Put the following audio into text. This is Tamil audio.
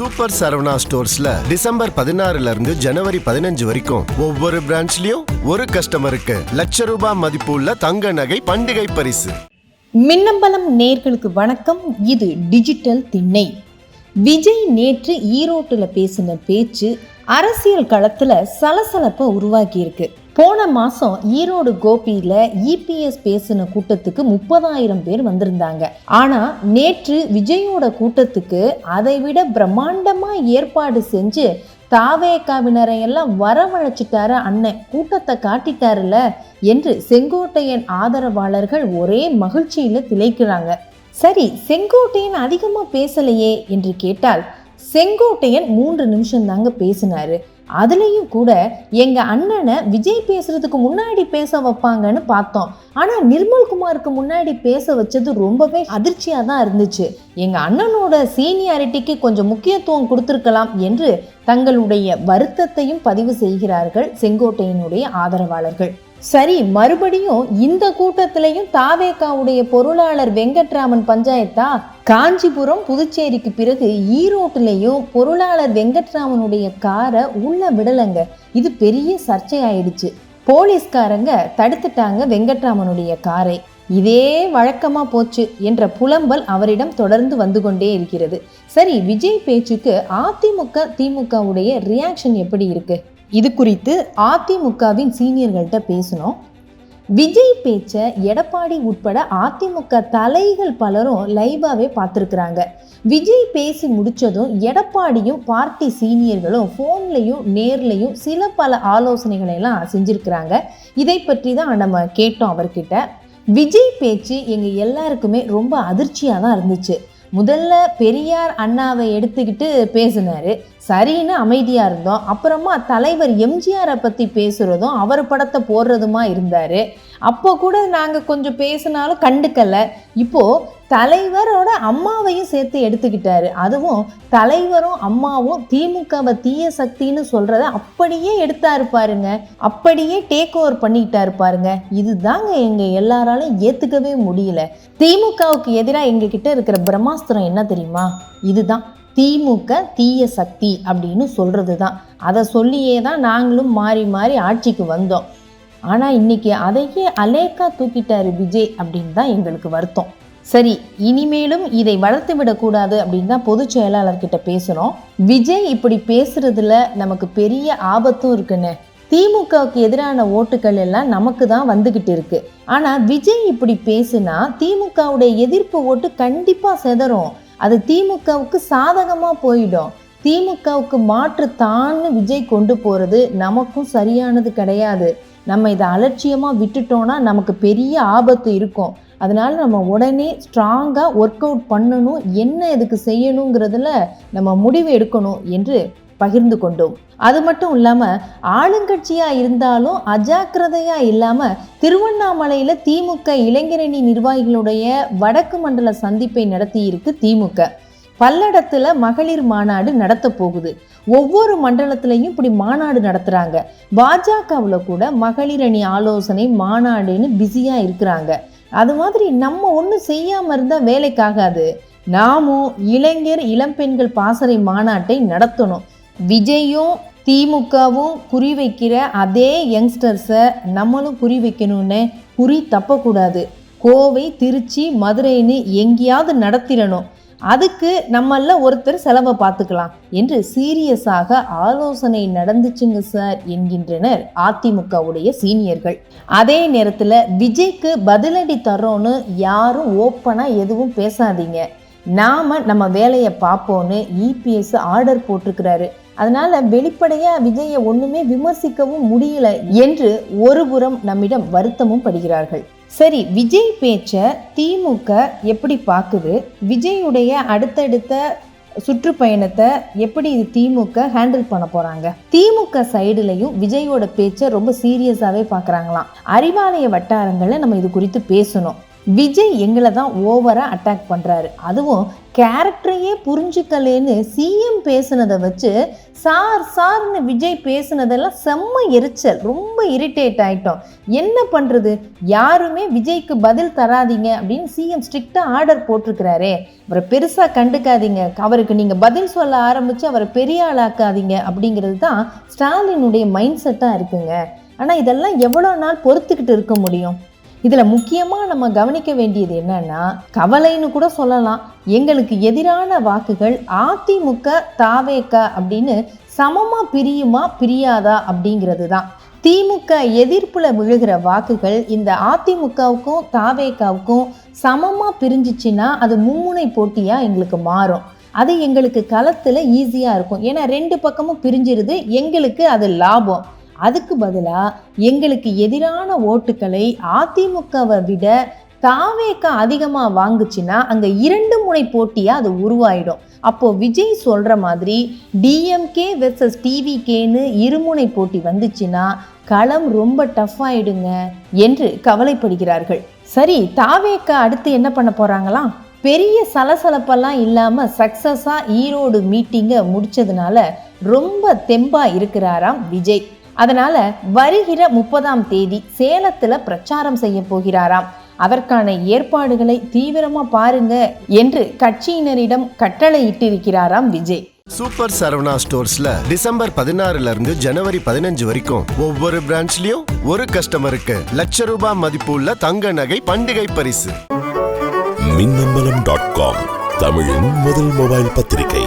சூப்பர் சரவணா ஸ்டோர்ஸ்ல டிசம்பர் பதினாறுல இருந்து ஜனவரி பதினஞ்சு வரைக்கும் ஒவ்வொரு பிரான்ச்லயும் ஒரு கஸ்டமருக்கு லட்ச ரூபாய் மதிப்பு உள்ள தங்க நகை பண்டிகை பரிசு. மின்னம்பலம் நேர்களுக்கு வணக்கம். இது டிஜிட்டல் திண்ணை. விஜய் நேற்று ஈரோட்டில் பேசின பேச்சு அரசியல் களத்தில் சலசலப்பை உருவாக்கியிருக்கு போன மாதம் ஈரோடு கோபியில் இபிஎஸ் பேசின கூட்டத்துக்கு முப்பதாயிரம் பேர் வந்திருந்தாங்க. ஆனால் நேற்று விஜயோட கூட்டத்துக்கு அதை விட பிரம்மாண்டமாக ஏற்பாடு செஞ்சு தாவேக்காவினரை எல்லாம் வரவழைச்சிட்டாரு அண்ணன். கூட்டத்தை காட்டிட்டாருல என்று செங்கோட்டையன் ஆதரவாளர்கள் ஒரே மகிழ்ச்சியில் திளைக்கிறாங்க. சரி செங்கோட்டையன் அதிகமாக பேசலையே என்று கேட்டால் செங்கோட்டையன் மூன்று நிமிஷம் தாங்க பேசினாரு. அதுலேயும் கூட எங்கள் அண்ணனை விஜய் பேசுகிறதுக்கு முன்னாடி பேச வைப்பாங்கன்னு பார்த்தோம். ஆனால் நிர்மல்குமாருக்கு முன்னாடி பேச வச்சது ரொம்பவே அதிர்ச்சியாக தான் இருந்துச்சு. எங்கள் அண்ணனோட சீனியாரிட்டிக்கு கொஞ்சம் முக்கியத்துவம் கொடுத்துருக்கலாம் என்று தங்களுடைய வருத்தத்தையும் பதிவு செய்கிறார்கள் செங்கோட்டையினுடைய ஆதரவாளர்கள். சரி மறுபடியும் இந்த கூட்டத்திலையும் தாவேக்காவுடைய பொருளாளர் வெங்கட்ராமன் பஞ்சாயத்தா காஞ்சிபுரம் புதுச்சேரிக்கு பிறகு ஈரோட்டிலையும் பொருளாளர் வெங்கட்ராமனுடைய காரை உள்ள விடலைங்க. இது பெரிய சர்ச்சையாயிடுச்சு. போலீஸ்காரங்க தடுத்துட்டாங்க வெங்கட்ராமனுடைய காரை. இதே வழக்கமா போச்சு என்ற புலம்பல் அவரிடம் தொடர்ந்து வந்து கொண்டே இருக்கிறது. சரி விஜய் பேச்சுக்கு அதிமுக திமுகவுடைய ரியாக்ஷன் எப்படி இருக்கு? இது குறித்து அதிமுகவின் சீனியர்கள்ட்ட பேசணும் விஜய் பேச்சை எடப்பாடி உட்பட அதிமுக தலைகள் பலரும் லைவாகவே பார்த்துருக்குறாங்க. விஜய் பேசி முடித்ததும் எடப்பாடியும் பார்ட்டி சீனியர்களும் ஃபோன்லேயும் நேர்லையும் சில பல ஆலோசனைகளையெல்லாம் செஞ்சுருக்குறாங்க செஞ்சுருக்கிறாங்க. இதை பற்றி தான் நம்ம கேட்டோம் அவர்கிட்ட. விஜய் பேச்சு எங்கள் எல்லாருக்குமே ரொம்ப அதிர்ச்சியாக தான் இருந்துச்சு. முதல்ல பெரியார் அண்ணாவை எடுத்துக்கிட்டு பேசினார். சரின்னு அமைதியாக இருந்தோம். அப்புறமா தலைவர் எம்ஜிஆரை பற்றி பேசுகிறதும் அவர் படத்தை போடுறதுமா இருந்தார். அப்போ கூட நாங்கள் கொஞ்சம் பேசினாலும் கண்டுக்கலை. இப்போது தலைவரோட அம்மாவையும் சேர்த்து எடுத்துக்கிட்டாரு. அதுவும் தலைவரும் அம்மாவும் திமுகவை தீய சக்தின்னு சொல்கிறத அப்படியே எடுத்தாரு பாருங்க. அப்படியே டேக் ஓவர் பண்ணிக்கிட்டாரு பாருங்க. இதுதாங்க எங்கள் எல்லாராலும் ஏற்றுக்கவே முடியல. திமுகவுக்கு எதிராக எங்ககிட்ட இருக்கிற பிரம்மாஸ்திரம் என்ன தெரியுமா? இதுதான். திமுக தீய சக்தி அப்படின்னு சொல்கிறது தான் அதை சொல்லியே தான் நாங்களும் மாறி மாறி ஆட்சிக்கு வந்தோம். ஆனால் இன்னைக்கு அதையே அலேக்கா தூக்கிட்டாரு விஜய் அப்படின்னு தான் எங்களுக்கு வருத்தம். சரி இனிமேலும் இதை வளர்த்து விடக்கூடாது அப்படின்னு தான் பொதுச் செயலாளர்கிட்ட பேசுகிறோம் விஜய் இப்படி பேசுறதுல நமக்கு பெரிய ஆபத்தும் இருக்குன்னு. திமுகவுக்கு எதிரான ஓட்டுகள் எல்லாம் நமக்கு தான் வந்துக்கிட்டு இருக்கு. ஆனால் விஜய் இப்படி பேசுனா திமுகவுடைய எதிர்ப்பு ஓட்டு கண்டிப்பாக செதறும். அது திமுகவுக்கு சாதகமாக போயிடும். திமுகவுக்கு மாற்று தான்னு விஜய் கொண்டு போகிறது நமக்கும் சரியானது கிடையாது. நம்ம இதை அலட்சியமாக விட்டுட்டோன்னா நமக்கு பெரிய ஆபத்து இருக்கும். அதனால் நம்ம உடனே ஸ்ட்ராங்காக ஒர்க் அவுட் பண்ணணும். என்ன இதுக்கு செய்யணுங்கிறதுல நம்ம முடிவு எடுக்கணும் என்று பகிர்ந்து கொண்டோம். அது மட்டும் இல்லாமல் ஆளுங்கட்சியாக இருந்தாலும் அஜாக்கிரதையாக இல்லாமல் திருவண்ணாமலையில் திமுக இளைஞரணி நிர்வாகிகளுடைய வடக்கு மண்டல சந்திப்பை நடத்தியிருக்கு திமுக. பல்லடத்தில் மகளிர் மாநாடு நடத்த போகுது. ஒவ்வொரு மண்டலத்திலையும் இப்படி மாநாடு நடத்துகிறாங்க பாஜகவில் கூட மகளிர் அணி ஆலோசனை மாநாடுன்னு பிஸியாக இருக்கிறாங்க. அது மாதிரி நம்ம ஒன்றும் செய்யாமல் இருந்தால் வேலைக்காகாது நாமும் இளைஞர் இளம்பெண்கள் பாசறை மாநாட்டை நடத்தணும். விஜயும் திமுகவும் குறி வைக்கிற அதே யங்ஸ்டர்ஸை நம்மளும் குறி வைக்கணும்னு குறி தப்பக்கூடாது. கோவை திருச்சி மதுரைன்னு எங்கேயாவது நடத்திடணும். அதுக்கு நம்மள ஒருத்தர் செலவை பார்த்துக்கலாம் என்று சீரியஸாக ஆலோசனை நடந்துச்சுங்க சார் என்கின்றனர் அதிமுகவுடைய சீனியர்கள். அதே நேரத்தில் விஜய்க்கு பதிலடி தரோன்னு யாரும் ஓப்பனாக எதுவும் பேசாதீங்க. நாம நம்ம வேலையை பார்ப்போன்னு இபிஎஸ் ஆர்டர் போட்டிருக்கிறாரு. அதனால வெளிப்படையா விஜயை ஒண்ணுமே விமர்சிக்கவும் முடியல என்று ஒருபுறம் நம்மிடம் வருத்தமும் படுகிறார்கள். சரி விஜய் பேச்சை திமுக எப்படி பார்க்குது? விஜயுடைய அடுத்தடுத்த சுற்றுப்பயணத்தை எப்படி திமுக ஹேண்டில் பண்ண போறாங்க? திமுக சைடுலையும் விஜயோட பேச்சை ரொம்ப சீரியஸாவே பாக்குறாங்களாம் அறிவாலய வட்டாரங்களை நம்ம இது குறித்து பேசணும். விஜய் எங்களை தான் ஓவராக அட்டாக் பண்ணுறாரு அதுவும் கேரக்டரையே புரிஞ்சுக்கலேன்னு சிஎம் பேசுனதை வச்சு சார் சார்னு விஜய் பேசுனதெல்லாம் செம்ம எரிச்சல் ரொம்ப இரிட்டேட் ஆகிட்டோம் என்ன பண்ணுறது யாருமே விஜய்க்கு பதில் தராதீங்க அப்படின்னு சிஎம் ஸ்ட்ரிக்டாக ஆர்டர் போட்டிருக்கிறாரே. அவரை பெருசாக கண்டுக்காதீங்க. அவருக்கு நீங்கள் பதில் சொல்ல ஆரம்பித்து அவரை பெரிய ஆளாக்காதீங்க அப்படிங்கிறது தான் ஸ்டாலினுடைய மைண்ட் செட்டாக இருக்குங்க. ஆனால் இதெல்லாம் எவ்வளோ நாள் பொறுத்துக்கிட்டு இருக்க முடியும்? இதில் முக்கியமாக நம்ம கவனிக்க வேண்டியது என்னன்னா கவலைன்னு கூட சொல்லலாம். எங்களுக்கு எதிரான வாக்குகள் அதிமுக தாவேக்க அப்படின்னு சமமாக பிரியுமா பிரியாதா அப்படிங்கிறது தான் திமுக எதிர்ப்பில் விழுகிற வாக்குகள் இந்த அதிமுகவுக்கும் தாவேகாவுக்கும் சமமாக பிரிஞ்சிச்சின்னா அது மும்முனை போட்டியாக எங்களுக்கு மாறும். அது எங்களுக்கு களத்தில் ஈஸியாக இருக்கும். ஏன்னா ரெண்டு பக்கமும் பிரிஞ்சிருது. எங்களுக்கு அது லாபம். அதுக்கு பதிலாக எங்களுக்கு எதிரான ஓட்டுக்களை அதிமுகவை விட தாவேக்க அதிகமாக வாங்குச்சுன்னா அங்கே இரண்டு முனை போட்டியாக அது உருவாயிடும். அப்போ விஜய் சொல்கிற மாதிரி டிஎம்கே வெர்சஸ் டிவிகேன்னு இருமுனை போட்டி வந்துச்சுன்னா களம் ரொம்ப டஃப் ஆயிடுங்க என்று கவலைப்படுகிறார்கள். சரி தாவேக்க அடுத்து என்ன பண்ண போகிறாங்களாம் பெரிய சலசலப்பெல்லாம் இல்லாமல் சக்ஸஸாக ஈரோடு மீட்டிங்கை முடித்ததுனால ரொம்ப தெம்பாக இருக்கிறாராம் விஜய். அதனால வருகிற முப்பதாம் தேதி சேலத்துல பிரச்சாரம் செய்ய போகிறாராம். அதற்கான ஏற்பாடுகளை தீவிரமா பாருங்க என்று கட்சியினரிடம் கட்டளை இட்டிருக்கிறாராம் விஜய். சூப்பர் சரவணா ஸ்டோர்ஸ்ல டிசம்பர் பதினாறுல இருந்து ஜனவரி பதினஞ்சு வரைக்கும் ஒவ்வொரு பிரான்ச்லயும் ஒரு கஸ்டமருக்கு லட்ச ரூபாய் மதிப்புள்ள தங்க நகை பண்டிகை பரிசு. மின்னம்பலம் டாட் காம் தமிழின் முதல் மொபைல் பத்திரிகை.